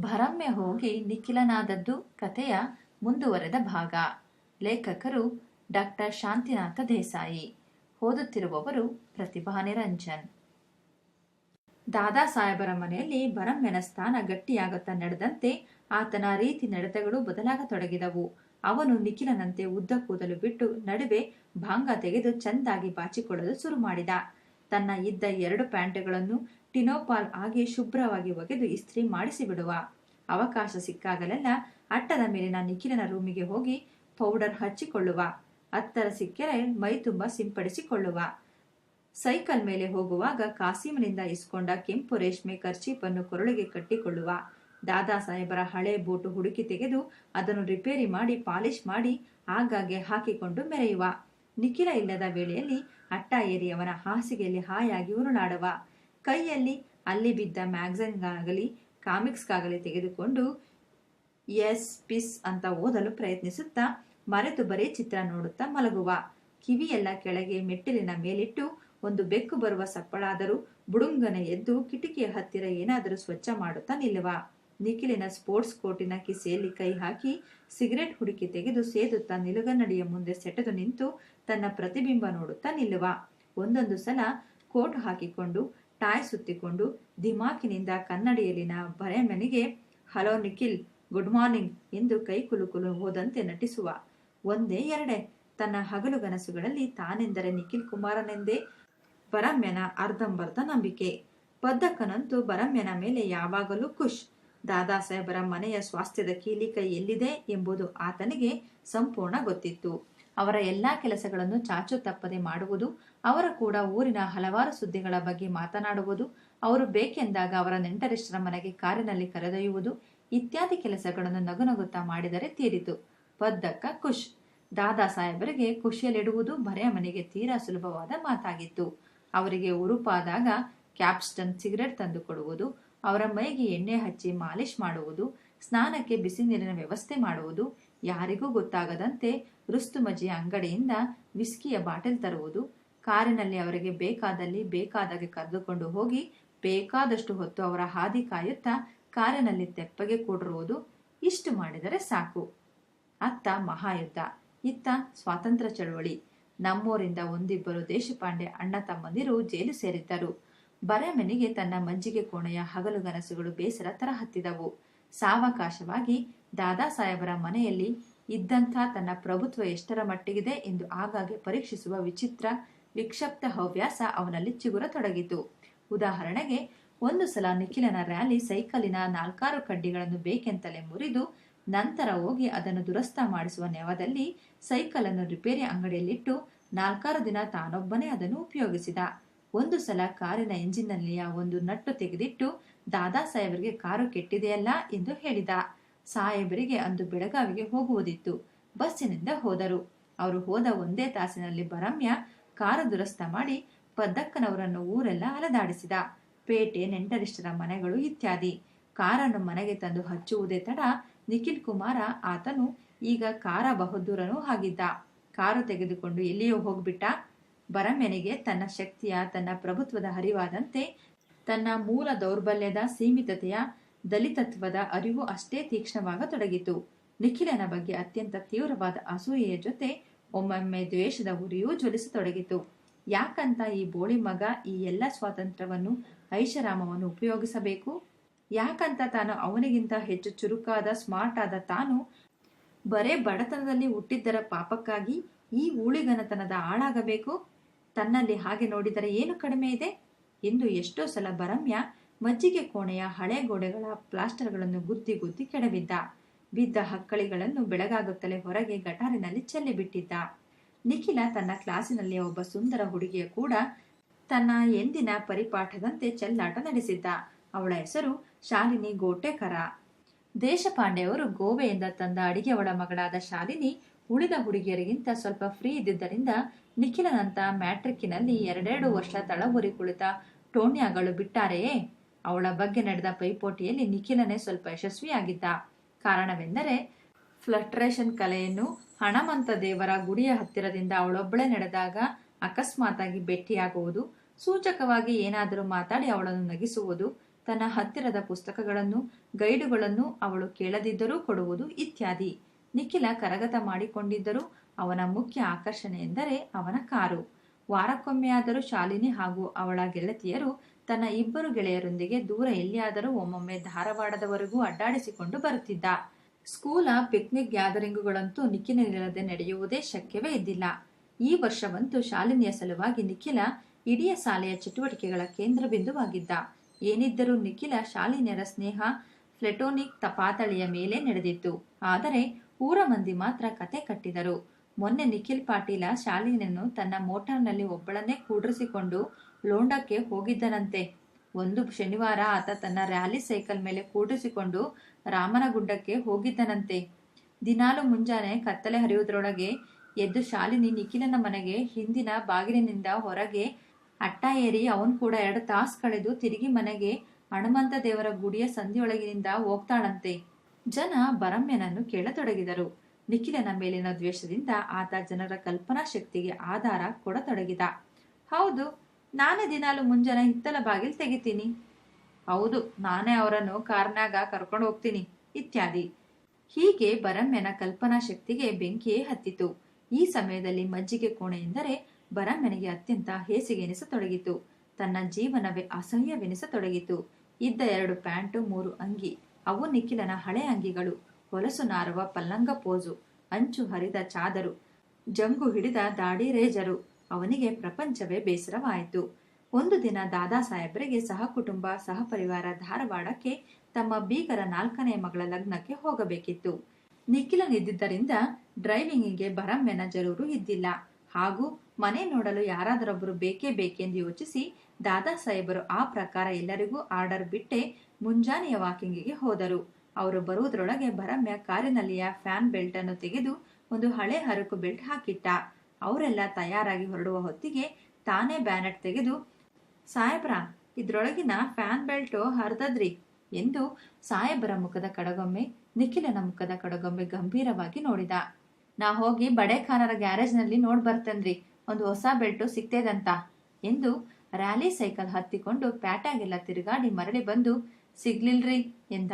ಭರಮ್ಮೆ ಹೋಗಿ ನಿಖಿಲನಾದದ್ದು ಕಥೆಯ ಮುಂದುವರೆದ ಭಾಗ. ಲೇಖಕರು ಡಾಕ್ಟರ್ ಶಾಂತಿನಾಥ ದೇಸಾಯಿ. ಓದುತ್ತಿರುವವರು ಪ್ರತಿಭಾ ನಿರಂಜನ್. ದಾದಾ ಸಾಹೇಬರ ಮನೆಯಲ್ಲಿ ಭರಮ್ಯನ ಸ್ಥಾನ ಗಟ್ಟಿಯಾಗುತ್ತಾ ನಡೆದಂತೆ ಆತನ ರೀತಿ ನಡೆತಗಳು ಬದಲಾಗತೊಡಗಿದವು. ಅವನು ನಿಖಿಲನಂತೆ ಉದ್ದ ಕೂದಲು ಬಿಟ್ಟು ನಡುವೆ ಭಾಂಗ ತೆಗೆದು ಚೆಂದಾಗಿ ಬಾಚಿಕೊಳ್ಳಲು ಶುರು ಮಾಡಿದ. ತನ್ನ ಇದ್ದ ಎರಡು ಪ್ಯಾಂಟುಗಳನ್ನು ಟಿನೋಪಾಲ್ ಆಗಿ ಶುಭ್ರವಾಗಿ ಒಗೆದು ಇಸ್ತ್ರಿ ಮಾಡಿಸಿಬಿಡುವ ಅವಕಾಶ ಸಿಕ್ಕಾಗಲೆಲ್ಲ ಅಟ್ಟದ ಮೇಲಿನ ನಿಖಿಲನ ರೂಮಿಗೆ ಹೋಗಿ ಪೌಡರ್ ಹಚ್ಚಿಕೊಳ್ಳುವ, ಹತ್ತರ ಸಿಕ್ಕರೆ ಮೈ ತುಂಬ ಸಿಂಪಡಿಸಿಕೊಳ್ಳುವ, ಸೈಕಲ್ ಮೇಲೆ ಹೋಗುವಾಗ ಕಾಸಿಮನಿಂದ ಇಸ್ಕೊಂಡ ಕೆಂಪು ರೇಷ್ಮೆ ಕರ್ಚೀಪನ್ನು ಕೊರಳಿಗೆ ಕಟ್ಟಿಕೊಳ್ಳುವ, ದಾದಾ ಸಾಹೇಬರ ಹಳೆ ಬೂಟು ಹುಡುಕಿ ತೆಗೆದು ಅದನ್ನು ರಿಪೇರಿ ಮಾಡಿ ಪಾಲಿಶ್ ಮಾಡಿ ಆಗಾಗ್ಗೆ ಹಾಕಿಕೊಂಡು ಮೆರೆಯುವ. ನಿಖಿಲ ಇಲ್ಲದ ವೇಳೆಯಲ್ಲಿ ಅಟ್ಟ ಏರಿ ಅವನ ಹಾಸಿಗೆಯಲ್ಲಿ ಹಾಯಾಗಿ ಉರುಳಾಡುವ. ಕೈಯಲ್ಲಿ ಅಲ್ಲಿ ಬಿದ್ದ ಮ್ಯಾಗ್ಝಿನ್ಗಾಗಲಿ, ಕಾಮಿಕ್ಸ್ಗಾಗಲಿ ತೆಗೆದುಕೊಂಡು ಎಸ್ ಪಿಸ್ ಅಂತ ಓದಲು ಪ್ರಯತ್ನಿಸುತ್ತಾ ಮರೆತು ಬರೀ ಚಿತ್ರ ನೋಡುತ್ತಾ ಮಲಗುವ. ಕಿವಿಯೆಲ್ಲ ಕೆಳಗೆ ಮೆಟ್ಟಿಲಿನ ಮೇಲಿಟ್ಟು ಒಂದು ಬೆಕ್ಕು ಬರುವ ಸಪ್ಪಳಾದರೂ ಬುಡುಂಗನೆ ಎದ್ದು ಕಿಟಕಿಯ ಹತ್ತಿರ ಏನಾದರೂ ಸ್ವಚ್ಛ ಮಾಡುತ್ತಾ ನಿಲ್ಲುವ. ನಿಖಿಲಿನ ಸ್ಪೋರ್ಟ್ಸ್ ಕೋಟಿನ ಕಿಸೆಯಲ್ಲಿ ಕೈ ಹಾಕಿ ಸಿಗರೆಟ್ ಹುಡುಕಿ ತೆಗೆದು ಸೇದುತ್ತಾ ನಿಲುಗನ್ನಡಿಯ ಮುಂದೆ ಸೆಟೆದು ನಿಂತು ತನ್ನ ಪ್ರತಿಬಿಂಬ ನೋಡುತ್ತಾ ನಿಲ್ಲುವ. ಒಂದೊಂದು ಸಲ ಕೋಟ್ ಹಾಕಿಕೊಂಡು ಟಾಯ್ ಸುತ್ತಿಕೊಂಡು ಧಿಮಾಕಿನಿಂದ ಕನ್ನಡಿಯಲ್ಲಿನ ಬರೆಮನಿಗೆ ಹಲೋ ನಿಖಿಲ್, ಗುಡ್ ಮಾರ್ನಿಂಗ್ ಎಂದು ಕೈ ಕುಲುಕುಲು ಹೋದಂತೆ ನಟಿಸುವ. ಒಂದೇ ಎರಡೆ. ತನ್ನ ಹಗಲು ಗನಸುಗಳಲ್ಲಿ ತಾನೆಂದರೆ ನಿಖಿಲ್ ಕುಮಾರನೆಂದೇ. ಬರಮ್ಯನ ಅರ್ಧಂಬರ್ಧ ನಂಬಿಕೆ. ಪದ್ದಕ್ಕನಂತೂ ಬರಮ್ಯನ ಮೇಲೆ ಯಾವಾಗಲೂ ಖುಷ್. ದಾದಾ ಸಾಹೇಬರ ಮನೆಯ ಸ್ವಾಸ್ಥ್ಯದ ಕೀಲಿಕೈ ಎಲ್ಲಿದೆ ಎಂಬುದು ಆತನಿಗೆ ಸಂಪೂರ್ಣ ಗೊತ್ತಿತ್ತು. ಅವರ ಎಲ್ಲ ಕೆಲಸಗಳನ್ನು ಚಾಚು ತಪ್ಪದೆ ಮಾಡುವುದು, ಅವರ ಕೂಡ ಊರಿನ ಹಲವಾರು ಸುದ್ದಿಗಳ ಬಗ್ಗೆ ಮಾತನಾಡುವುದು, ಅವರು ಬೇಕೆಂದಾಗ ಅವರ ನೆಂಟರಿಷ್ಟರ ಮನೆಗೆ ಕಾರಿನಲ್ಲಿ ಕರೆದೊಯ್ಯುವುದು, ಇತ್ಯಾದಿ ಕೆಲಸಗಳನ್ನು ನಗುನಗುತ್ತಾ ಮಾಡಿದರೆ ತೀರಿತು. ಪದ್ದಕ್ಕ ಖುಷ್. ದಾದಾ ಸಾಹೇಬರಿಗೆ ಖುಷಿಯಲ್ಲಿಡುವುದು ಮರೆಯ ಮನೆಗೆ ತೀರಾ ಸುಲಭವಾದ ಮಾತಾಗಿತ್ತು. ಅವರಿಗೆ ಉರುಪಾದಾಗ ಕ್ಯಾಪ್ಸ್ಟನ್ ಸಿಗರೆಟ್ ತಂದು ಕೊಡುವುದು, ಅವರ ಮೈಗೆ ಎಣ್ಣೆ ಹಚ್ಚಿ ಮಾಲಿಶ್ ಮಾಡುವುದು, ಸ್ನಾನಕ್ಕೆ ಬಿಸಿ ನೀರಿನ ವ್ಯವಸ್ಥೆ ಮಾಡುವುದು ಯಾರಿಗೂ ಗೊತ್ತಾಗದಂತೆ ರುಸ್ತುಮಜಿ ಅಂಗಡಿಯಿಂದ ವಿಸ್ಕಿಯ ಬಾಟಲ್ ತರುವುದು, ಕಾರಿನಲ್ಲಿ ಅವರಿಗೆ ಬೇಕಾದಲ್ಲಿ ಬೇಕಾದಾಗೆ ಕರೆದುಕೊಂಡು ಹೋಗಿ ಬೇಕಾದಷ್ಟು ಹೊತ್ತು ಅವರ ಹಾದಿ ಕಾಯುತ್ತಾ ಕಾರಿನಲ್ಲಿ ತೆಪ್ಪಗೆ ಕೂಡಿರುವುದು ಇಷ್ಟು ಮಾಡಿದರೆ ಸಾಕು. ಅತ್ತ ಮಹಾಯುದ್ಧ, ಇತ್ತ ಸ್ವಾತಂತ್ರ್ಯ ಚಳುವಳಿ. ನಮ್ಮೂರಿಂದ ಒಂದಿಬ್ಬರು ದೇಶಪಾಂಡೆ ಅಣ್ಣ ತಮ್ಮಂದಿರು ಜೈಲು ಸೇರಿದ್ದರು. ಬರೆಮನಿಗೆ ತನ್ನ ಮಜ್ಜಿಗೆ ಕೋಣೆಯ ಹಗಲುಗನಸುಗಳು ಬೇಸರ ತರ ಹತ್ತಿದವು ಸಾವಕಾಶವಾಗಿ ದಾದಾ ಸಾಹೇಬರ ಮನೆಯಲ್ಲಿ ಇದ್ದಂಥ ತನ್ನ ಪ್ರಭುತ್ವ ಎಷ್ಟರ ಮಟ್ಟಿಗಿದೆ ಎಂದು ಆಗಾಗ್ಗೆ ಪರೀಕ್ಷಿಸುವ ವಿಚಿತ್ರ ವಿಕ್ಷಪ್ತ ಹವ್ಯಾಸ ಅವನಲ್ಲಿ ಚಿಗುರತೊಡಗಿತು. ಉದಾಹರಣೆಗೆ, ಒಂದು ಸಲ ನಿಖಿಲನ ರ್ಯಾಲಿ ಸೈಕಲಿನ ನಾಲ್ಕಾರು ಕಡ್ಡಿಗಳನ್ನು ಬೇಕೆಂತಲೇ ಮುರಿದು ನಂತರ ಹೋಗಿ ಅದನ್ನು ದುರಸ್ತ ಮಾಡಿಸುವ ನೆವದಲ್ಲಿ ಸೈಕಲನ್ನು ರಿಪೇರಿ ಅಂಗಡಿಯಲ್ಲಿಟ್ಟು ನಾಲ್ಕಾರು ದಿನ ತಾನೊಬ್ಬನೇ ಅದನ್ನು ಉಪಯೋಗಿಸಿದ. ಒಂದು ಸಲ ಕಾರಿನ ಎಂಜಿನ್ನಲ್ಲಿಯ ಒಂದು ನಟ್ಟು ತೆಗೆದಿಟ್ಟು ದಾದಾ ಸಾಹೇಬರಿಗೆ ಕಾರು ಕೆಟ್ಟಿದೆಯಲ್ಲ ಎಂದು ಹೇಳಿದ. ಸಾಹೇಬರಿಗೆ ಅಂದು ಬೆಳಗಾವಿಗೆ ಹೋಗುವುದಿತ್ತು. ಬಸ್ಸಿನಿಂದ ಹೋದರು. ಅವರು ಹೋದ ಒಂದೇ ತಾಸಿನಲ್ಲಿ ಬರಮ್ಯ ಕಾರು ದುರಸ್ತ ಮಾಡಿ ಪದ್ದಕ್ಕನವರನ್ನು ಊರೆಲ್ಲ ಅಲದಾಡಿಸಿದ. ಪೇಟೆ ನೆಂಟರಿಷ್ಟರ ಮನೆಗಳು ಇತ್ಯಾದಿ. ಕಾರನ್ನು ಮನೆಗೆ ತಂದು ಹಚ್ಚುವುದೇ ತಡ ನಿಖಿಲ್ ಕುಮಾರ ಆತನು ಈಗ ಕಾರ ಬಹುದೂರನೂ ಆಗಿದ್ದ. ಕಾರು ತೆಗೆದುಕೊಂಡು ಎಲ್ಲಿಯೋ ಹೋಗ್ಬಿಟ್ಟ. ಬರಮ್ಯನಿಗೆ ತನ್ನ ಶಕ್ತಿಯ, ತನ್ನ ಪ್ರಭುತ್ವದ ಹರಿವಾದಂತೆ ತನ್ನ ಮೂಲ ದೌರ್ಬಲ್ಯದ ಸೀಮಿತತೆಯ ದಲಿತತ್ವದ ಅರಿವು ಅಷ್ಟೇ ತೀಕ್ಷ್ಣವಾಗತೊಡಗಿತು. ನಿಖಿಲನ ಬಗ್ಗೆ ಅತ್ಯಂತ ತೀವ್ರವಾದ ಅಸೂಯೆಯ ಜೊತೆ ಒಮ್ಮೊಮ್ಮೆ ದ್ವೇಷದ ಉರಿಯೂ ಜ್ವಲಿಸತೊಡಗಿತು. ಯಾಕಂತ ಈ ಬೋಳಿ ಮಗ ಈ ಎಲ್ಲ ಸ್ವಾತಂತ್ರ್ಯವನ್ನು, ಐಷಾರಾಮವನ್ನು ಉಪಯೋಗಿಸಬೇಕು? ಯಾಕಂತ ತಾನು ಅವನಿಗಿಂತ ಹೆಚ್ಚು ಚುರುಕಾದ, ಸ್ಮಾರ್ಟ್ ಆದ ತಾನು ಬರೇ ಬಡತನದಲ್ಲಿ ಹುಟ್ಟಿದ್ದರ ಪಾಪಕ್ಕಾಗಿ ಈ ಊಳಿಗನತನದ ಆಳಾಗಬೇಕು? ತನ್ನಲ್ಲಿ ಹಾಗೆ ನೋಡಿದರೆ ಏನು ಕಡಿಮೆ ಇದೆ? ಎಂದು ಎಷ್ಟೋ ಸಲ ಬರಮ್ಯ ಮಜ್ಜಿಗೆ ಕೋಣೆಯ ಹಳೆ ಗೋಡೆಗಳ ಪ್ಲಾಸ್ಟರ್ಗಳನ್ನು ಗುದ್ದಿ ಗುದ್ದಿ ಕೆಡವಿದ್ದ. ಬಿದ್ದ ಹಕ್ಕಳಿಗಳನ್ನು ಬೆಳಗಾಗುತ್ತಲೇ ಹೊರಗೆ ಗಟಾರಿನಲ್ಲಿ ಚೆಲ್ಲಿಬಿಟ್ಟಿದ್ದ. ನಿಖಿಲ ತನ್ನ ಕ್ಲಾಸಿನಲ್ಲಿ ಒಬ್ಬ ಸುಂದರ ಹುಡುಗಿಯ ಕೂಡ ತನ್ನ ಎಂದಿನ ಪರಿಪಾಠದಂತೆ ಚೆಲ್ಲಾಟ ನಡೆಸಿದ್ದ. ಅವಳ ಹೆಸರು ಶಾಲಿನಿ ಗೋಟೆಕರ. ದೇಶಪಾಂಡೆಯವರು ಗೋವೆಯಿಂದ ತಂದ ಅಡಿಗೆ ಒಳ ಮಗಳಾದ ಶಾಲಿನಿ ಉಳಿದ ಹುಡುಗಿಯರಿಗಿಂತ ಸ್ವಲ್ಪ ಫ್ರೀ ಇದ್ದಿದ್ದರಿಂದ ನಿಖಿಲನಂತ ಮ್ಯಾಟ್ರಿಕ್ಕಿನಲ್ಲಿ ಎರಡೆರಡು ವರ್ಷ ತಳಬುರಿ ಕುಳಿತ ಟೋಣ್ಯಾಗಳು ಬಿಟ್ಟಾರೆಯೇ? ಅವಳ ಬಗ್ಗೆ ನಡೆದ ಪೈಪೋಟಿಯಲ್ಲಿ ನಿಖಿಲನೇ ಸ್ವಲ್ಪ ಯಶಸ್ವಿಯಾಗಿದ್ದ. ಕಾರಣವೆಂದರೆ ಫ್ಲಟ್ರೇಷನ್ ಕಲೆಯನ್ನು ಹಣಮಂತ ದೇವರ ಗುಡಿಯ ಹತ್ತಿರದಿಂದ ಅವಳೊಬ್ಬಳೇ ನಡೆದಾಗ ಅಕಸ್ಮಾತಾಗಿ ಭೇಟಿಯಾಗುವುದು, ಸೂಚಕವಾಗಿ ಏನಾದರೂ ಮಾತಾಡಿ ಅವಳನ್ನು ನಗಿಸುವುದು, ತನ್ನ ಹತ್ತಿರದ ಪುಸ್ತಕಗಳನ್ನು, ಗೈಡುಗಳನ್ನು ಅವಳು ಕೇಳದಿದ್ದರೂ ಕೊಡುವುದು ಇತ್ಯಾದಿ. ನಿಖಿಲ ಕರಗತ ಮಾಡಿಕೊಂಡಿದ್ದರು ಅವನ ಮುಖ್ಯ ಆಕರ್ಷಣೆ ಎಂದರೆ ಅವನ ಕಾರು. ವಾರಕ್ಕೊಮ್ಮೆಯಾದರೂ ಶಾಲಿನಿ ಹಾಗೂ ಅವಳ ಗೆಳತಿಯರು ತನ್ನ ಇಬ್ಬರು ಗೆಳೆಯರೊಂದಿಗೆ ದೂರ ಎಲ್ಲಿಯಾದರೂ ಒಮ್ಮೊಮ್ಮೆ ಧಾರವಾಡದವರೆಗೂ ಅಡ್ಡಾಡಿಸಿಕೊಂಡು ಬರುತ್ತಿದ್ದ. ಸ್ಕೂಲ ಪಿಕ್ನಿಕ್ ಗ್ಯಾದರಿಂಗುಗಳಂತೂ ನಿಖಿಲನಿಲ್ಲದೆ ನಡೆಯುವುದೇ ಶಕ್ಯವೇ ಇದ್ದಿಲ್ಲ. ಈ ವರ್ಷವಂತೂ ಶಾಲಿನಿಯ ಸಲುವಾಗಿ ನಿಖಿಲ ಇಡೀ ಶಾಲೆಯ ಚಟುವಟಿಕೆಗಳ ಕೇಂದ್ರ ಬಿಂದುವಾಗಿದ್ದ ಏನಿದ್ದರೂ ನಿಖಿಲ ಶಾಲಿನಿಯರ ಸ್ನೇಹ ಫ್ಲೆಟೋನಿಕ್ ತಪಾತಳಿಯ ಮೇಲೆ ನಡೆದಿತ್ತು. ಆದರೆ ಊರ ಮಂದಿ ಮಾತ್ರ ಕತೆ ಕಟ್ಟಿದರು. ಮೊನ್ನೆ ನಿಖಿಲ್ ಪಾಟೀಲ ಶಾಲಿನನ್ನು ತನ್ನ ಮೋಟಾರ್ನಲ್ಲಿ ಒಬ್ಬಳನ್ನೇ ಕೂಡ್ರಿಸಿಕೊಂಡು ಲೋಂಡಕ್ಕೆ ಹೋಗಿದ್ದನಂತೆ. ಒಂದು ಶನಿವಾರ ಆತ ತನ್ನ ರ್ಯಾಲಿ ಸೈಕಲ್ ಮೇಲೆ ಕೂಡಿಸಿಕೊಂಡು ರಾಮನಗುಡ್ಡಕ್ಕೆ ಹೋಗಿದ್ದನಂತೆ. ದಿನಾಲು ಮುಂಜಾನೆ ಕತ್ತಲೆ ಹರಿಯುವುದರೊಳಗೆ ಎದ್ದು ಶಾಲಿನಿ ನಿಖಿಲನ ಮನೆಗೆ ಹಿಂದಿನ ಬಾಗಿಲಿನಿಂದ ಹೊರಗೆ ಅಟ್ಟ ಏರಿ ಅವನು ಕೂಡ ಎರಡು ತಾಸು ಕಳೆದು ತಿರುಗಿ ಮನೆಗೆ ಹನುಮಂತ ದೇವರ ಗುಡಿಯ ಸಂಧಿಯೊಳಗಿನಿಂದ ಹೋಗ್ತಾಳಂತೆ. ಜನ ಬರಮ್ಯನನ್ನು ಕೇಳತೊಡಗಿದರು. ನಿಖಿಲನ ಮೇಲಿನ ದ್ವೇಷದಿಂದ ಆತ ಜನರ ಕಲ್ಪನಾ ಶಕ್ತಿಗೆ ಆಧಾರ ಕೊಡತೊಡಗಿದ. ಹೌದು, ನಾನೇ ದಿನಾಲು ಮುಂಜಾನೆ ಹಿತ್ತಲ ಬಾಗಿಲು ತೆಗಿತೀನಿ. ಹೌದು, ನಾನೇ ಅವರನ್ನು ಕಾರ್ನಾಗ ಕರ್ಕೊಂಡು ಹೋಗ್ತೀನಿ, ಇತ್ಯಾದಿ. ಹೀಗೆ ಬರಮ್ಯನ ಕಲ್ಪನಾ ಶಕ್ತಿಗೆ ಬೆಂಕಿಯೇ ಹತ್ತಿತು. ಈ ಸಮಯದಲ್ಲಿ ಮಜ್ಜಿಗೆ ಕೋಣೆ ಎಂದರೆ ಬರಮ್ಯನಿಗೆ ಅತ್ಯಂತ ಹೇಸಿಗೆನಿಸತೊಡಗಿತು. ತನ್ನ ಜೀವನವೇ ಅಸಹ್ಯವೆನಿಸತೊಡಗಿತು. ಇದ್ದ ಎರಡು ಪ್ಯಾಂಟು, ಮೂರು ಅಂಗಿ. ಅವು ನಿಖಿಲನ ಹಳೆ ಅಂಗಿಗಳು, ಹೊಲಸು ನಾರುವ ಪಲ್ಲಂಗ ಪೋಜು ಅಂಚು ಹರಿದ ಚಾದರು, ಜಂಗು ಹಿಡಿದ ದಾಡಿ ರೇಜರು, ಅವನಿಗೆ ಪ್ರಪಂಚವೇ ಬೇಸರವಾಯಿತು. ಒಂದು ದಿನ ದಾದಾ ಸಾಹೇಬರಿಗೆ ಸಹ ಕುಟುಂಬ ಸಹ ಪರಿವಾರ ಧಾರವಾಡಕ್ಕೆ ತಮ್ಮ ಬೀಗರ ನಾಲ್ಕನೇ ಮಗಳ ಲಗ್ನಕ್ಕೆ ಹೋಗಬೇಕಿತ್ತು. ನಿಖಿಲನಿದ್ದರಿಂದ ಡ್ರೈವಿಂಗಿಗೆ ಬರಮ್ಮೆನ ಜರೂರು ಇದ್ದಿಲ್ಲ. ಹಾಗೂ ಮನೆ ನೋಡಲು ಯಾರಾದರೊಬ್ಬರು ಬೇಕೇ ಬೇಕೆಂದು ಯೋಚಿಸಿ ದಾದಾ ಸಾಹೇಬರು ಆ ಪ್ರಕಾರ ಎಲ್ಲರಿಗೂ ಆರ್ಡರ್ ಬಿಟ್ಟೆ ಮುಂಜಾನೆಯ ವಾಕಿಂಗಿಗೆ ಹೋದರು. ಅವರು ಬರುವುದರೊಳಗೆ ಭರಮ್ಯ ಕಾರಿನಲ್ಲಿಯ ಫ್ಯಾನ್ ಬೆಲ್ಟ್ ಅನ್ನು ತೆಗೆದು ಒಂದು ಹಳೆ ಹರಕು ಬೆಲ್ಟ್ ಹಾಕಿಟ್ಟ. ಅವರೆಲ್ಲ ತಯಾರಾಗಿ ಹೊರಡುವ ಹೊತ್ತಿಗೆ ತಾನೇ ಬ್ಯಾನೆಟ್ ತೆಗೆದು, ಸಾಹೇಬ್ರ, ಇದ್ರೊಳಗಿನ ಫ್ಯಾನ್ ಬೆಲ್ಟು ಹರಿದದ್ರಿ ಎಂದು ಸಾಹೇಬರ ಮುಖದ ಕಡಗೊಮ್ಮೆ, ನಿಖಿಲನ ಮುಖದ ಕಡಗೊಮ್ಮೆ ಗಂಭೀರವಾಗಿ ನೋಡಿದ. ನಾ ಹೋಗಿ ಬಡೇಖಾನರ ಗ್ಯಾರೇಜ್ನಲ್ಲಿ ನೋಡ್ ಬರ್ತೇನ್ರಿ ಒಂದು ಹೊಸ ಬೆಲ್ಟು ಸಿಗ್ತೇದಂತ ಎಂದು ರ್ಯಾಲಿ ಸೈಕಲ್ ಹತ್ತಿಕೊಂಡು ಪ್ಯಾಟಾಗೆಲ್ಲ ತಿರುಗಾಡಿ ಮರಳಿ ಬಂದು, ಸಿಗ್ಲಿಲ್ರಿ ಎಂದ.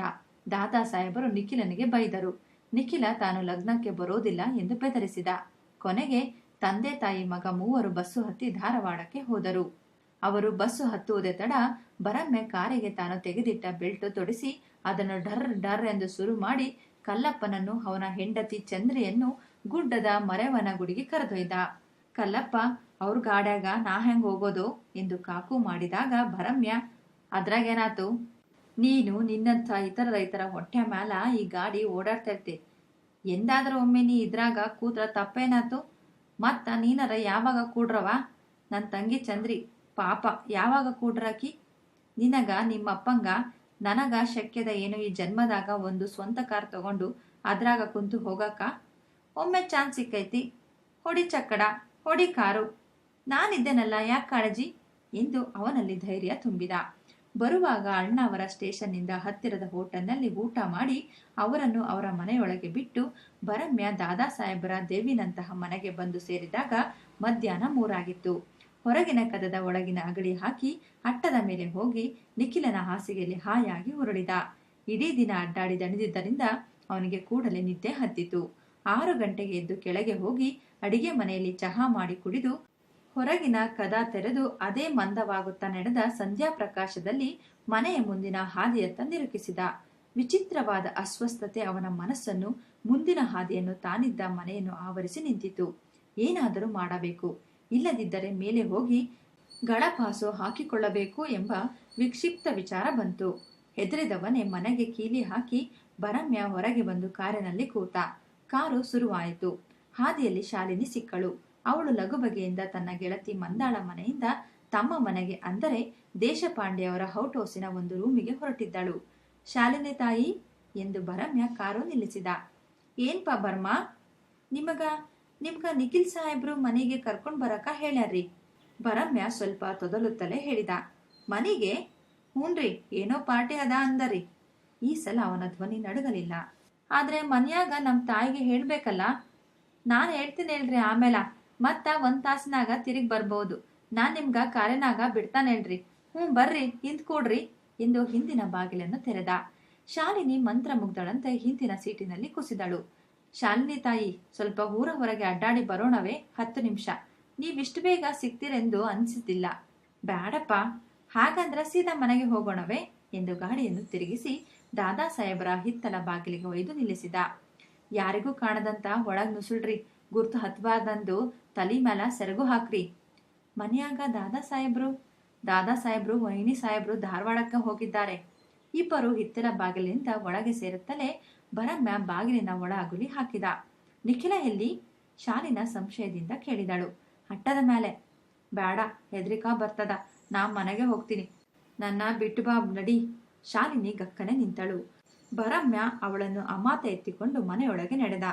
ದಾದಾ ಸಾಹೇಬರು ನಿಖಿಲನಿಗೆ ಬೈದರು. ನಿಖಿಲ ತಾನು ಲಗ್ನಕ್ಕೆ ಬರೋದಿಲ್ಲ ಎಂದು ಬೆದರಿಸಿದ. ಕೊನೆಗೆ ತಂದೆ ತಾಯಿ ಮಗ ಮೂವರು ಬಸ್ಸು ಹತ್ತಿ ಧಾರವಾಡಕ್ಕೆ ಹೋದರು. ಅವರು ಬಸ್ಸು ಹತ್ತುವುದೇ ತಡ ಬರಮ್ಮೆ ಕಾರಿಗೆ ತಾನು ತೆಗೆದಿಟ್ಟ ಬೆಲ್ಟ್ ತೊಡಿಸಿ ಅದನ್ನು ಡರ್ ಡರ್ ಎಂದು ಶುರು ಮಾಡಿ ಕಲ್ಲಪ್ಪನನ್ನು, ಅವನ ಹೆಂಡತಿ ಚಂದ್ರಿಯನ್ನು ಗುಡ್ಡದ ಮರೆವನ ಗುಡಿಗೆ ಕರೆದೊಯ್ದ. ಕಲ್ಲಪ್ಪ ಅವ್ರ ಗಾಡ್ಯಾಗ ನಾ ಹೆಂಗ್ ಹೋಗೋದು ಎಂದು ಕಾಕು ಮಾಡಿದಾಗ, ಭರಮ್ಯ, ಅದ್ರಾಗೇನಾತು? ನೀನು ನಿನ್ನಂಥ ಇತರ ರೈತರ ಹೊಟ್ಟೆ ಮ್ಯಾಲ ಈ ಗಾಡಿ ಓಡಾಡ್ತಾ ಇರ್ತಿ. ಎಂದಾದ್ರೂ ಒಮ್ಮೆ ನೀ ಇದ್ರಾಗ ಕೂತ್ರ ತಪ್ಪೇನಾತು? ಮತ್ತ ನೀನರ ಯಾವಾಗ ಕೂಡ್ರವ? ನನ್ನ ತಂಗಿ ಚಂದ್ರಿ, ಪಾಪ, ಯಾವಾಗ ಕೂಡ್ರಾಕಿ ನಿನಗ ನಿಮ್ಮಪ್ಪಂಗ ನನಗ ಶಕ್ಯದ ಏನು ಈ ಜನ್ಮದಾಗ ಒಂದು ಸ್ವಂತ ಕಾರ್ ತಗೊಂಡು ಅದ್ರಾಗ ಕುಂತು ಹೋಗಾಕ? ಒಮ್ಮೆ ಚಾನ್ಸ್ ಸಿಕ್ಕೈತಿ. ಹೊಡಿ ಚಕ್ಕಡ, ಹೊಡಿ ಕಾರು. ನಾನಿದ್ದೇನಲ್ಲ, ಯಾಕೆ ಕಾಳಜಿ? ಎಂದು ಅವನಲ್ಲಿ ಧೈರ್ಯ ತುಂಬಿದ. ಬರುವಾಗ ಅಣ್ಣವರ ಸ್ಟೇಷನ್ನಿಂದ ಹತ್ತಿರದ ಹೋಟೆಲ್ನಲ್ಲಿ ಊಟ ಮಾಡಿ ಅವರನ್ನು ಅವರ ಮನೆಯೊಳಗೆ ಬಿಟ್ಟು ಬರಮ್ಯ ದಾದಾ ಸಾಹೇಬರ ದೇವಿನಂತಹ ಮನೆಗೆ ಬಂದು ಸೇರಿದಾಗ ಮಧ್ಯಾಹ್ನ ಮೂರಾಗಿತ್ತು. ಹೊರಗಿನ ಕದದ ಒಳಗಿನ ಅಗಳಿ ಹಾಕಿ ಅಟ್ಟದ ಮೇಲೆ ಹೋಗಿ ನಿಖಿಲನ ಹಾಸಿಗೆಯಲ್ಲಿ ಹಾಯಾಗಿ ಉರುಳಿದ. ಇಡೀ ದಿನ ಅಡ್ಡಾಡಿ ದಣಿದಿದ್ದರಿಂದ ಅವನಿಗೆ ಕೂಡಲೇ ನಿದ್ದೆ ಹತ್ತಿತು. ಆರು ಗಂಟೆಗೆ ಎದ್ದು ಕೆಳಗೆ ಹೋಗಿ ಅಡಿಗೆ ಮನೆಯಲ್ಲಿ ಚಹಾ ಮಾಡಿ ಕುಡಿದು ಹೊರಗಿನ ಕದ ತೆರೆದು ಅದೇ ಮಂದವಾಗುತ್ತಾ ನಡೆದ ಸಂಧ್ಯಾ ಪ್ರಕಾಶದಲ್ಲಿ ಮನೆಯ ಮುಂದಿನ ಹಾದಿಯತ್ತ ನಿರುಕಿಸಿದ ವಿಚಿತ್ರವಾದ ಅಸ್ವಸ್ಥತೆ ಅವನ ಮನಸ್ಸನ್ನು ಮುಂದಿನ ಹಾದಿಯನ್ನು ತಾನಿದ್ದ ಮನೆಯನ್ನು ಆವರಿಸಿ ನಿಂತಿತು. ಏನಾದರೂ ಮಾಡಬೇಕು. ಇಲ್ಲದಿದ್ದರೆ ಮೇಲೆ ಹೋಗಿ ಗಳಪಾಸು ಹಾಕಿಕೊಳ್ಳಬೇಕು ಎಂಬ ವಿಕ್ಷಿಪ್ತ ವಿಚಾರ ಬಂತು. ಹೆದರಿದವನೇ ಮನೆಗೆ ಕೀಲಿ ಹಾಕಿ ಬರಮ್ಯ ಹೊರಗೆ ಬಂದು ಕಾರಿನಲ್ಲಿ ಕೂತ. ಕಾರು ಶುರುವಾಯಿತು ಹಾದಿಯಲ್ಲಿ ಶಾಲಿನಿ ಸಿಕ್ಕಳು. ಅವಳು ಲಘುಬಗೆಯಿಂದ ತನ್ನ ಗೆಳತಿ ಮಂದಾಳ ಮನೆಯಿಂದ ತಮ್ಮ ಮನೆಗೆ ಅಂದರೆ ದೇಶಪಾಂಡೆಯವರ ಔಟ್ ಹೌಸಿನ ಒಂದು ರೂಮಿಗೆ ಹೊರಟಿದ್ದಳು. ಶಾಲಿನಿ ತಾಯಿ, ಎಂದು ಭರಮ್ಯ ಕಾರು ನಿಲ್ಲಿಸಿದ. ಏನ್ಪ ಬರ್ಮಾ, ನಿಮಗ, ನಿಮ್ಗ ನಿಖಿಲ್ ಸಾಹೇಬ್ರು ಮನೆಗೆ ಕರ್ಕೊಂಡು ಬರಕ ಹೇಳ್ಯಾರ್ರಿ. ಭರಮ್ಯ ಸ್ವಲ್ಪ ತೊದಲುತ್ತಲೇ ಹೇಳಿದ. ಮನೆಗೆ? ಹೂನ್ರಿ, ಏನೋ ಪಾರ್ಟಿ ಅದ ಅಂದರಿ. ಈ ಸಲ ಅವನ ಧ್ವನಿ ನಡಗಲಿಲ್ಲ. ಆದ್ರೆ ಮನ್ಯಾಗ ನಮ್ಮ ತಾಯಿಗೆ ಹೇಳ್ಬೇಕಲ್ಲ, ನಾನು ಹೇಳ್ತೀನಿ ಹೇಳ್ರಿ ಆಮೇಲ. ಮತ್ತ ಒಂದ್ ತಾಸಿನಾಗ ತಿರುಗಿ ಬರ್ಬಹುದು ನಾನ್ ನಿಮ್ಗ ಕಾರಿನಾಗ ಬಿಡ್ತಾನೆ ಹೇಳ್ರಿ. ಹ್ಞೂ ಬರ್ರಿ, ಹಿಂದ್ ಕೂಡ್ರಿ ಎಂದು ಹಿಂದಿನ ಬಾಗಿಲನ್ನು ತೆರೆದ. ಶಾಲಿನಿ ಮಂತ್ರ ಮುಗ್ದಳಂತೆ ಹಿಂದಿನ ಸೀಟಿನಲ್ಲಿ ಕುಸಿದಳು. ಶಾಲಿನಿ ತಾಯಿ, ಸ್ವಲ್ಪ ಊರ ಹೊರಗೆ ಅಡ್ಡಾಡಿ ಬರೋಣವೇ, ಹತ್ತು ನಿಮಿಷ. ನೀವಿಷ್ಟು ಬೇಗ ಸಿಗ್ತೀರೆಂದು ಅನಿಸುತ್ತಿಲ್ಲ ಬ್ಯಾಡಪ್ಪ, ಹಾಗಂದ್ರ ಸೀದಾ ಮನೆಗೆ ಹೋಗೋಣವೇ ಎಂದು ಗಾಡಿಯನ್ನು ತಿರುಗಿಸಿ ದಾದಾ ಸಾಹೇಬರ ಹಿತ್ತಲ ಬಾಗಿಲಿಗೆ ಒಯ್ದು ನಿಲ್ಲಿಸಿದ. ಯಾರಿಗೂ ಕಾಣದಂತ ಒಳಗ್ ನುಸುಳ್ರಿ ಗುರ್ತು ಹತ್ಬಾರ್ದಂದು ತಲಿ ಮೇಲ ಸೆರಗು ಹಾಕ್ರಿ. ಮನ್ಯಾಗ ದಾದಾ ಸಾಹೇಬ್ರು ದಾದಾ ಸಾಹೇಬ್ರು ವೈನಿ ಸಾಹೇಬ್ರು ಧಾರವಾಡಕ್ಕೆ ಹೋಗಿದ್ದಾರೆ. ಇಬ್ಬರು ಹಿತ್ತಲ ಬಾಗಿಲಿನಿಂದ ಒಳಗೆ ಸೇರುತ್ತಲೇ ಭರಮ್ಯ ಬಾಗಿಲಿನ ಒಳ ಅಗುಲಿ ಹಾಕಿದ. ನಿಖಿಲ ಎಲ್ಲಿ ಶಾಲಿನ ಸಂಶಯದಿಂದ ಕೇಳಿದಳು. ಹಟ್ಟದ ಮೇಲೆ ಬೇಡ ಹೆದ್ರಿಕಾ ಬರ್ತದ. ನಾ ಮನೆಗೆ ಹೋಗ್ತೀನಿ. ನನ್ನ ಬಿಟ್ಟು ಬಾ ನಡಿ. ಶಾಲಿನಿ ಗಕ್ಕನೆ ನಿಂತಳು. ಭರಮ್ಯ ಅವಳನ್ನು ಅಮಾತ ಎತ್ತಿಕೊಂಡು ಮನೆಯೊಳಗೆ ನಡೆದ.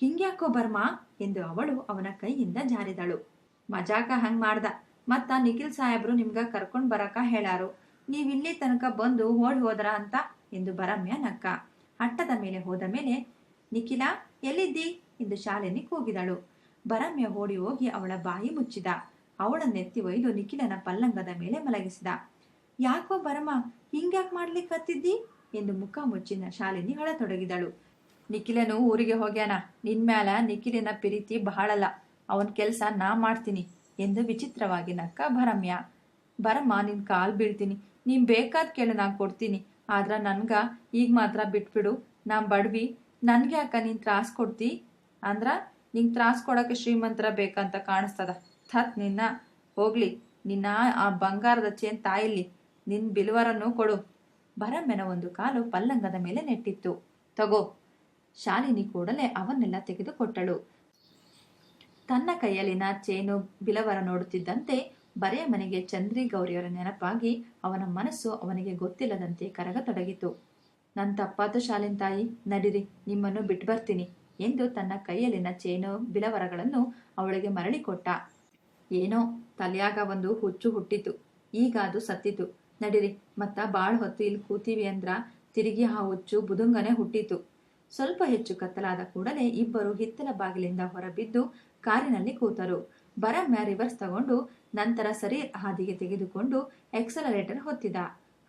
ಹಿಂಗ್ಯಾಕೋ ಬರ್ಮಾ ಎಂದು ಅವಳು ಅವನ ಕೈಯಿಂದ ಜಾರಿದಳು. ಮಜಾಕ ಹಂಗ್ ಮಾಡ್ದ. ಮತ್ತ ನಿಖಿಲ್ ಸಾಹೇಬ್ರು ನಿಮ್ಗ ಕರ್ಕೊಂಡ್ ಬರಕ ಹೇಳಾರು. ನೀವಿಲ್ಲಿ ತನಕ ಬಂದು ಓಡಿ ಹೋದ್ರ ಅಂತ ಎಂದು ಬರಮ್ಯ ನಕ್ಕ. ಅಟ್ಟದ ಮೇಲೆ ಹೋದ ಮೇಲೆ, ನಿಖಿಲ, ಎಲ್ಲಿದ್ದಿ? ಎಂದು ಶಾಲಿನಿ ಕೂಗಿದಳು. ಬರಮ್ಯ ಓಡಿ ಹೋಗಿ ಅವಳ ಬಾಯಿ ಮುಚ್ಚಿದ. ಅವಳನ್ನೆತ್ತಿ ಒಯ್ದು ನಿಖಿಲನ ಪಲ್ಲಂಗದ ಮೇಲೆ ಮಲಗಿಸಿದ. ಯಾಕೋ ಬರಮ, ಹಿಂಗ್ಯಾಕ್ ಮಾಡ್ಲಿಕ್ಕೆ ಹತ್ತಿದ್ದಿ? ಎಂದು ಮುಖ ಮುಚ್ಚಿನ ಶಾಲಿನಿ ಅಳತೊಡಗಿದಳು. ನಿಖಿಲನು ಊರಿಗೆ ಹೋಗ್ಯಾನ. ನಿನ್ ಮ್ಯಾಲ ನಿಖಿಲಿನ ಪ್ರೀತಿ ಬಹಳಲ್ಲ. ಅವನ ಕೆಲಸ ನಾ ಮಾಡ್ತೀನಿ ಎಂದು ವಿಚಿತ್ರವಾಗಿ ನಕ್ಕ ಭರಮ್ಯ. ಭರಮ್ಮ, ನಿನ್ ಕಾಲ್ ಬೀಳ್ತೀನಿ. ನೀನ್ ಬೇಕಾದ್ ಕೇಳು ನಾ ಕೊಡ್ತೀನಿ. ಆದ್ರ ನನ್ಗ ಈಗ ಮಾತ್ರ ಬಿಟ್ಬಿಡು. ನಾ ಬಡ್ವಿ. ನನ್ಗೆ ಯಾಕ ನೀನ್ ತ್ರಾಸ್ ಕೊಡ್ತಿ? ಅಂದ್ರ ನಿಂಗ್ ತ್ರಾಸ್ ಕೊಡಕ್ಕೆ ಶ್ರೀಮಂತರ ಬೇಕಂತ ಕಾಣಿಸ್ತದ. ಥತ್, ನಿನ್ನ. ಹೋಗ್ಲಿ. ನಿನ್ನ ಆ ಬಂಗಾರದ ಚೇನ್ ತಾಯಿಲಿ ನಿನ್ ಬಿಲ್ವರನ್ನು ಕೊಡು. ಭರಮ್ಯನ ಒಂದು ಕಾಲು ಪಲ್ಲಂಗದ ಮೇಲೆ ನೆಟ್ಟಿತ್ತು. ತಗೋ. ಶಾಲಿನಿ ಕೂಡಲೇ ಅವನ್ನೆಲ್ಲ ತೆಗೆದುಕೊಟ್ಟಳು. ತನ್ನ ಕೈಯಲ್ಲಿನ ಚೇನು ಬಿಲವರ ನೋಡುತ್ತಿದ್ದಂತೆ ಬರೆಯ ಮನೆಗೆ ಚಂದ್ರಿ ಗೌರಿಯವರ ನೆನಪಾಗಿ ಅವನ ಮನಸ್ಸು ಅವನಿಗೆ ಗೊತ್ತಿಲ್ಲದಂತೆ ಕರಗತೊಡಗಿತು. ನನ್ನ ತಪ್ಪಾದ ಶಾಲಿನ ತಾಯಿ, ನಡಿರಿ, ನಿಮ್ಮನ್ನು ಬಿಟ್ಟು ಬರ್ತೀನಿ ಎಂದು ತನ್ನ ಕೈಯಲ್ಲಿನ ಚೇನು ಬಿಲವರಗಳನ್ನು ಅವಳಿಗೆ ಮರಳಿ ಕೊಟ್ಟ ಏನೋ, ತಲೆಯಾಗ ಒಂದು ಹುಚ್ಚು ಹುಟ್ಟಿತು, ಈಗ ಅದು ಸತ್ತಿತು. ನಡಿರಿ, ಮತ್ತ ಬಾಳ್ ಹೊತ್ತು ಇಲ್ಲಿ ಕೂತೀವಿ ಅಂದ್ರ, ತಿರುಗಿ ಆ ಹುಚ್ಚು ಬುದುಂಗನೆ ಹುಟ್ಟಿತು. ಸ್ವಲ್ಪ ಹೆಚ್ಚು ಕತ್ತಲಾದ ಕೂಡಲೇ ಇಬ್ಬರು ಹಿತ್ತಲ ಬಾಗಿಲಿಂದ ಹೊರಬಿದ್ದು ಕಾರಿನಲ್ಲಿ ಕೂತರು. ಬರ ರಿವರ್ಸ್ ತಗೊಂಡು ನಂತರ ಸರಿ ಹಾದಿಗೆ ತೆಗೆದುಕೊಂಡು ಎಕ್ಸಲರೇಟರ್ ಹೊತ್ತಿದ.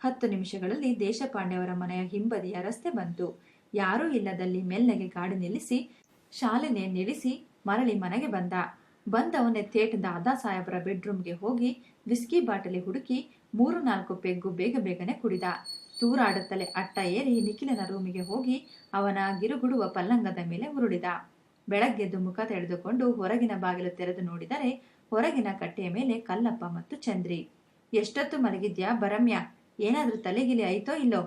ಹತ್ತು ನಿಮಿಷಗಳಲ್ಲಿ ದೇಶಪಾಂಡೆಯವರ ಮನೆಯ ಹಿಂಬದಿಯ ರಸ್ತೆ ಬಂತು. ಯಾರೂ ಇಲ್ಲದಲ್ಲಿ ಮೆಲ್ಲಗೆ ಗಾಡಿ ನಿಲ್ಲಿಸಿ, ಶಾಲೆನೇ ನಿಲ್ಲಿಸಿ ಮರಳಿ ಮನೆಗೆ ಬಂದ. ಬಂದವನೇ ಥೇಟ್ ದಾದಾ ಸಾಹೇಬರ ಬೆಡ್ರೂಮ್ಗೆ ಹೋಗಿ ವಿಸ್ಕಿ ಬಾಟಲಿ ಹುಡುಕಿ ಮೂರು ನಾಲ್ಕು ಪೆಗ್ಗು ಬೇಗ ಬೇಗನೆ ಕುಡಿದ. ತೂರಾಡುತ್ತಲೇ ಅಟ್ಟ ಏರಿ ನಿಖಿಲನ ರೂಮಿಗೆ ಹೋಗಿ ಅವನ ಗಿರುಗುಡುವ ಪಲ್ಲಂಗದ ಮೇಲೆ ಉರುಳಿದ. ಬೆಳಗ್ಗೆದ್ದು ಮುಖ ತೆಳೆದುಕೊಂಡು ಹೊರಗಿನ ಬಾಗಿಲು ತೆರೆದು ನೋಡಿದರೆ ಹೊರಗಿನ ಕಟ್ಟೆಯ ಮೇಲೆ ಕಲ್ಲಪ್ಪ ಮತ್ತು ಚಂದ್ರಿ. ಎಷ್ಟೊತ್ತು ಮಲಗಿದ್ಯಾ ಬರಮ್ಯ ಏನಾದ್ರೂ ತಲೆಗಿಲಿ ಐತೋ ಇಲ್ಲೋ?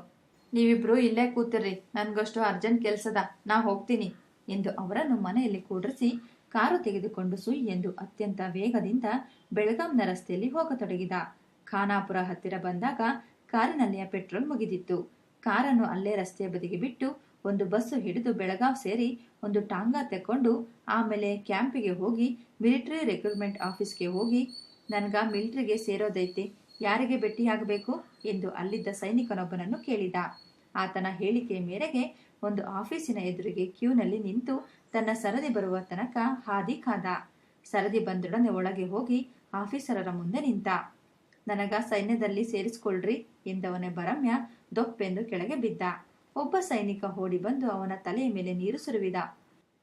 ನೀವಿಬ್ರು ಇಲ್ಲೇ ಕೂತಿರ್ರಿ. ನನ್ಗಷ್ಟು ಅರ್ಜೆಂಟ್ ಕೆಲ್ಸದ. ನಾ ಹೋಗ್ತೀನಿ ಎಂದು ಅವರನ್ನು ಮನೆಯಲ್ಲಿ ಕೂಡಿಸಿ ಕಾರು ತೆಗೆದುಕೊಂಡು ಸುಯ್ ಎಂದು ಅತ್ಯಂತ ವೇಗದಿಂದ ಬೆಳಗಾಂನ ರಸ್ತೆಯಲ್ಲಿ ಹೋಗತೊಡಗಿದ. ಖಾನಾಪುರ ಹತ್ತಿರ ಬಂದಾಗ ಕಾರಿನಲ್ಲಿಯ ಪೆಟ್ರೋಲ್ ಮುಗಿದಿತ್ತು. ಕಾರನ್ನು ಅಲ್ಲೇ ರಸ್ತೆಯ ಬದಿಗೆ ಬಿಟ್ಟು ಒಂದು ಬಸ್ಸು ಹಿಡಿದು ಬೆಳಗಾವ್ ಸೇರಿ ಒಂದು ಟಾಂಗಾ ತೆಕ್ಕೊಂಡು ಆಮೇಲೆ ಕ್ಯಾಂಪಿಗೆ ಹೋಗಿ ಮಿಲಿಟರಿ ರೆಕ್ರೂಟ್ಮೆಂಟ್ ಆಫೀಸ್ಗೆ ಹೋಗಿ, ನನ್ಗ ಮಿಲಿಟರಿಗೆ ಸೇರೋದೈತೆ, ಯಾರಿಗೆ ಭೇಟಿಯಾಗಬೇಕು ಎಂದು ಅಲ್ಲಿದ್ದ ಸೈನಿಕನೊಬ್ಬನನ್ನು ಕೇಳಿದ. ಆತನ ಹೇಳಿಕೆಯ ಮೇರೆಗೆ ಒಂದು ಆಫೀಸಿನ ಎದುರಿಗೆ ಕ್ಯೂನಲ್ಲಿ ನಿಂತು ತನ್ನ ಸರದಿ ಬರುವ ತನಕ ಹಾದಿ ಕಾದ. ಸರದಿ ಬಂದೊಡನೆ ಒಳಗೆ ಹೋಗಿ ಆಫೀಸರರ ಮುಂದೆ ನಿಂತ. ನನಗ ಸೈನ್ಯದಲ್ಲಿ ಸೇರಿಸ್ಕೊಳ್ರಿ ಎಂದವನೇ ಭರಮ್ಯ ದೊಪ್ಪೆಂದು ಕೆಳಗೆ ಬಿದ್ದ. ಒಬ್ಬ ಸೈನಿಕ ಓಡಿ ಬಂದು ಅವನ ತಲೆಯ ಮೇಲೆ ನೀರು ಸುರುವಿದ.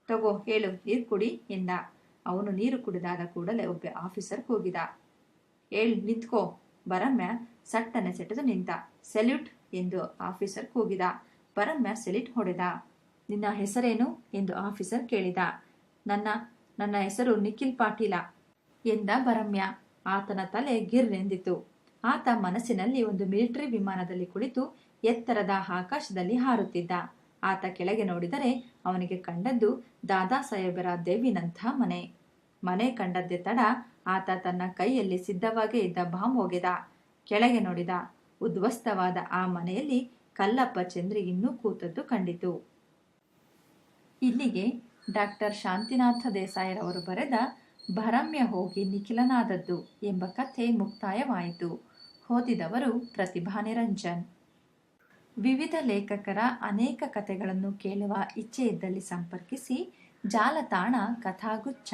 ತಗೋ, ಹೇಳು, ನೀರು ಕುಡಿ ಎಂದ. ಅವನು ನೀರು ಕುಡಿದಾದ ಕೂಡಲೇ ಒಬ್ಬ ಆಫೀಸರ್ ಕೂಗಿದ. ಹೇಳ್, ನಿಂತ್ಕೋ. ಭರಮ್ಯ ಸಟ್ಟನೆ ಸೆಟೆದು ನಿಂತ. ಸೆಲ್ಯೂಟ್ ಎಂದು ಆಫೀಸರ್ ಕೂಗಿದ. ಭರಮ್ಯ ಸೆಲ್ಯೂಟ್ ಹೊಡೆದ. ನಿನ್ನ ಹೆಸರೇನು ಎಂದು ಆಫೀಸರ್ ಕೇಳಿದ. ನನ್ನ ನನ್ನ ಹೆಸರು ನಿಖಿಲ್ ಪಾಟೀಲ ಎಂದ ಭರಮ್ಯ. ಆತನ ತಲೆ ಗಿರ್ನೆಂದಿತು. ಆತ ಮನಸ್ಸಿನಲ್ಲಿ ಒಂದು ಮಿಲಿಟರಿ ವಿಮಾನದಲ್ಲಿ ಕುಳಿತು ಎತ್ತರದ ಆಕಾಶದಲ್ಲಿ ಹಾರುತ್ತಿದ್ದ. ಆತ ಕೆಳಗೆ ನೋಡಿದರೆ ಅವನಿಗೆ ಕಂಡದ್ದು ದಾದಾ ಸಾಹೇಬರ ದೇವಿನಂಥ ಮನೆ. ಮನೆ ಕಂಡದ್ದೇ ತಡ ಆತ ತನ್ನ ಕೈಯಲ್ಲಿ ಸಿದ್ಧವಾಗೇ ಇದ್ದ ಬಾಂಬ್ ಒಗೆದ. ಕೆಳಗೆ ನೋಡಿದ ಉದ್ವಸ್ತವಾದ ಆ ಮನೆಯಲ್ಲಿ ಕಲ್ಲಪ್ಪ ಚಂದ್ರಿ ಇನ್ನೂ ಕೂತದ್ದು ಕಂಡಿತು. ಇಲ್ಲಿಗೆ ಡಾಕ್ಟರ್ ಶಾಂತಿನಾಥ ದೇಸಾಯರವರು ಬರೆದ ಭರಮ್ಯ ಹೋಗಿ ನಿಖಿಲನಾದದ್ದು ಎಂಬ ಕಥೆ ಮುಕ್ತಾಯವಾಯಿತು. ಓದಿದವರು ಪ್ರತಿಭಾ ನಿರಂಜನ್. ವಿವಿಧ ಲೇಖಕರ ಅನೇಕ ಕಥೆಗಳನ್ನು ಕೇಳುವ ಇಚ್ಛೆ ಇದ್ದಲ್ಲಿ ಸಂಪರ್ಕಿಸಿ ಜಾಲತಾಣ ಕಥಾಗುಚ್ಛ.